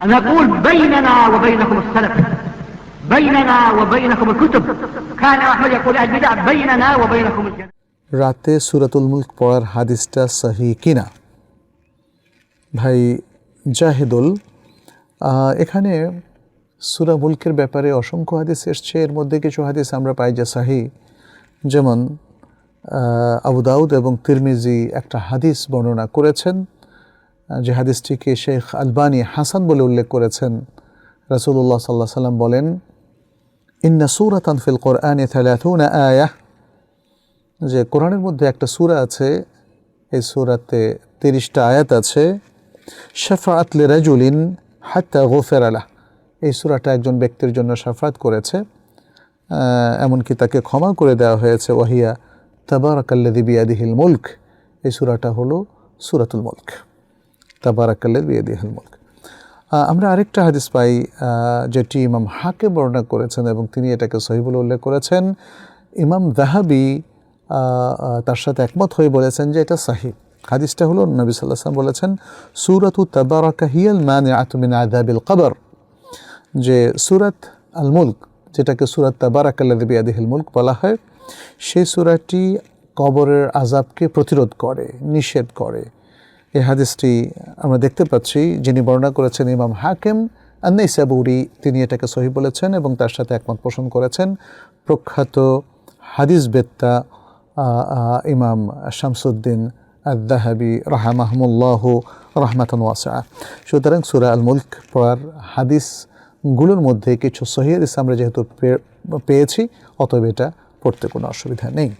نقول بيننا وبينكم السلف بيننا وبينكم الكتب كان أحمد يقول البدع بيننا وبينكم الجنة রাতে সুরাতুল মুল্ক পড়ার হাদিসটা সহি কিনা ভাই জাহেদুল আহ, এখানে সুরা মুলকের ব্যাপারে অসংখ্য হাদিস এসছে এর মধ্যে কিছু হাদিস আমরা পাই যে সাহি যেমন আহ, আবু দাউদ এবং তিরমিজি একটা হাদিস বর্ণনা করেছেন আহ, যে হাদিসটিকে শেখ আলবানী হাসান বলে উল্লেখ করেছেন। রাসূলুল্লাহ সাল্লাহ সাল্লাম বলেন, ইন্না সুরাতান ফিল কোরআনে থালাথুনা আয়াহ। যে কোরআনের মধ্যে একটা সুরা আছে, এই সুরাতে তিরিশটা আয়াত আছে, শাফাআত লিরাজুলিন হাত্তা গোফের আলাহ এই সুরাটা একজন ব্যক্তির জন্য শাফাত করেছে এমনকি তাকে ক্ষমা করে দেওয়া হয়েছে, ওয়াহিয়া তাবারাকাল্লাদি বিয়াদিহিল মুলক। এই সুরাটা হলো সুরাতুল মুলক। তাবারাকাল্লাদি বিয়াদিহিল মুলক। আহ, আমরা আরেকটা হাদিস পাই যেটি ইমাম হাকে বর্ণনা করেছেন এবং তিনি এটাকে সহি বলে উল্লেখ করেছেন। ইমাম দাহাবি তার সাথে একমত হয়ে বলেছেন যে এটা সাহি। হাদিসটা হলো নবী সাল্লাহ সাল্লাম বলেছেন সুরাতু তাবারাকা হিয়াল মানে আতমিন আদাবিল কবর। যে সুরাত আল মুলক যেটাকে সুরাত তাবারাকাল্লাদি বিয়াদিহিল মুলক বলা হয় সেই সুরাটি কবরের আজাবকে প্রতিরোধ করে নিষেধ করে। এই হাদিসটি আমরা দেখতে পাচ্ছি, যিনি বর্ণনা করেছেন ইমাম হাকেম আন্নাই সাবুরি তিনি এটাকে সহি বলেছেন এবং তার সাথে একমত পোষণ করেছেন। প্রখ্যাত হাদিস বেত্তা ইমাম শামসুদ্দিন আদাহাবি রাহামাহমুল্লাহ রহমাতন ওয়াসা সুতরাং সুরা আল মুলক পড়ার হাদিসগুলোর মধ্যে কিছু সহি হাদিস আমরা যেহেতু পেয়েছি, অতএব এটা পড়তে কোনো অসুবিধা নেই।